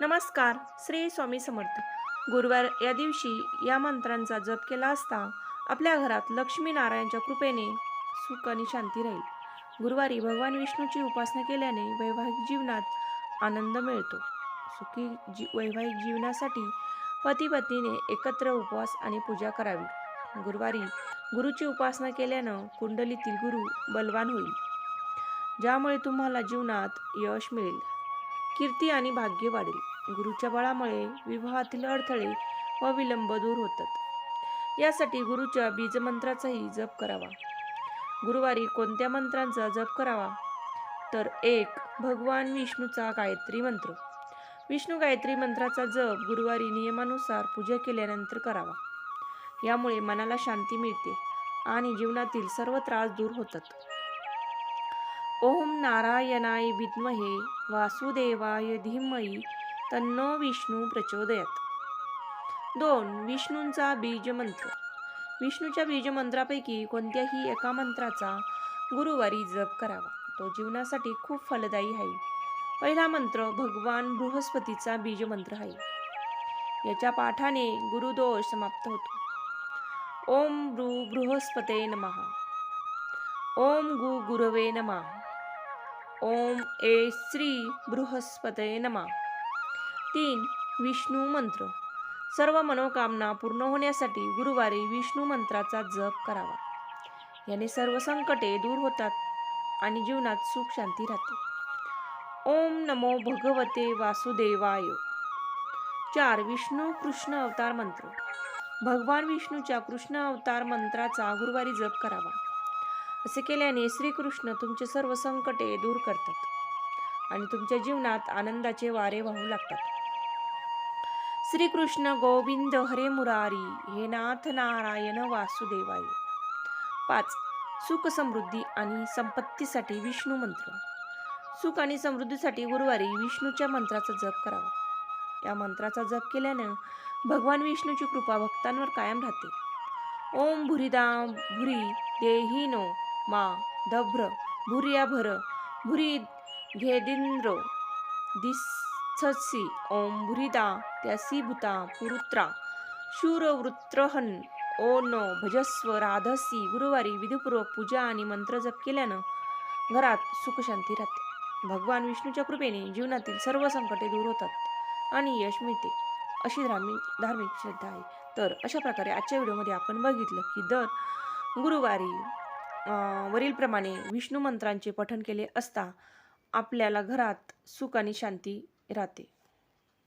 नमस्कार श्री स्वामी समर्थ. गुरुवार या दिवशी या मंत्रांचा जप केला असता आपल्या घरात लक्ष्मी नारायणच्या कृपेने सुख आणि शांती राहील. गुरुवारी भगवान विष्णूची उपासना केल्याने वैवाहिक जीवनात आनंद मिळतो. सुखी जी वैवाहिक जीवनासाठी पती पत्नीने एकत्र उपवास आणि पूजा करावी. गुरुवारी गुरुची उपासना केल्यानं कुंडलीतील गुरु बलवान होईल. ज्यामुळे तुम्हाला जीवनात यश मिळेल. कीर्ती आणि भाग्य वाढेल. गुरुच्या बळामुळे विवाहातील अडथळे व विलंब दूर होतात. यासाठी गुरुच्या बीजमंत्राचाही जप करावा. गुरुवारी कोणत्या मंत्रांचा जप करावा? तर एक भगवान विष्णूचा गायत्री मंत्र. विष्णू गायत्री मंत्राचा जप गुरुवारी नियमानुसार पूजा केल्यानंतर करावा. यामुळे मनाला शांती मिळते आणि जीवनातील सर्व त्रास दूर होतात. ओम नारायणाय विद्महे वासुदेवाय धीमही तन्नो विष्णू प्रचोदयात. दोन विष्णूंचा बीजमंत्र. विष्णूच्या बीजमंत्रापैकी कोणत्याही एका मंत्राचा गुरुवारी जप करावा. तो जीवनासाठी खूप फलदायी आहे. पहिला मंत्र भगवान बृहस्पतीचा बीजमंत्र आहे. याच्या पाठाने गुरुदोष समाप्त होतो. ओम ब्रू बृहस्पते नमः. ओम गु गुरवे नमः. ओम ए श्री बृहस्पते नमा. तीन विष्णू मंत्र. सर्व मनोकामना पूर्ण होण्यासाठी गुरुवारी विष्णू मंत्राचा जप करावा. याने सर्व संकटे दूर होतात आणि जीवनात सुख शांती राहते. ओम नमो भगवते वासुदेवाय. चार विष्णू कृष्ण अवतार मंत्र. भगवान विष्णूच्या कृष्ण अवतार मंत्राचा गुरुवारी जप करावा. असे केल्याने श्रीकृष्ण तुमचे सर्व संकटे दूर करतात आणि तुमच्या जीवनात आनंदाचे वारे वाहू लागतात. श्रीकृष्ण गोविंद हरे मुरारी हे नाथ नारायण वासुदेवाय. पाच सुख समृद्धी आणि संपत्तीसाठी विष्णू मंत्र. सुख आणि समृद्धीसाठी गुरुवारी विष्णूच्या मंत्राचा जप करावा. या मंत्राचा जप केल्यानं भगवान विष्णूची कृपा भक्तांवर कायम राहते. ओम भुरीदा भुरी देहिनो मा दभ्र भुरिया भर भुरी घेदिंद्र दिससी ओम भुरिदा त्यासी भूता पुरुत्रा शूरवृत्रहन ओ नो भजस्व राधसी गुरुवारी विधीपूर्वक पूजा आणि मंत्र जप केल्यानं घरात सुखशांती राहते. भगवान विष्णूच्या कृपेने जीवनातील सर्व संकटे दूर होतात आणि यश मिळते अशी धार्मिक धार्मिक श्रद्धा आहे. तर अशा प्रकारे आजच्या व्हिडिओमध्ये आपण बघितलं की दर गुरुवारी वरीलप्रमाणे विष्णू मंत्रांचे पठण केले असता आपल्याला घरात सुख आणि शांती राहते.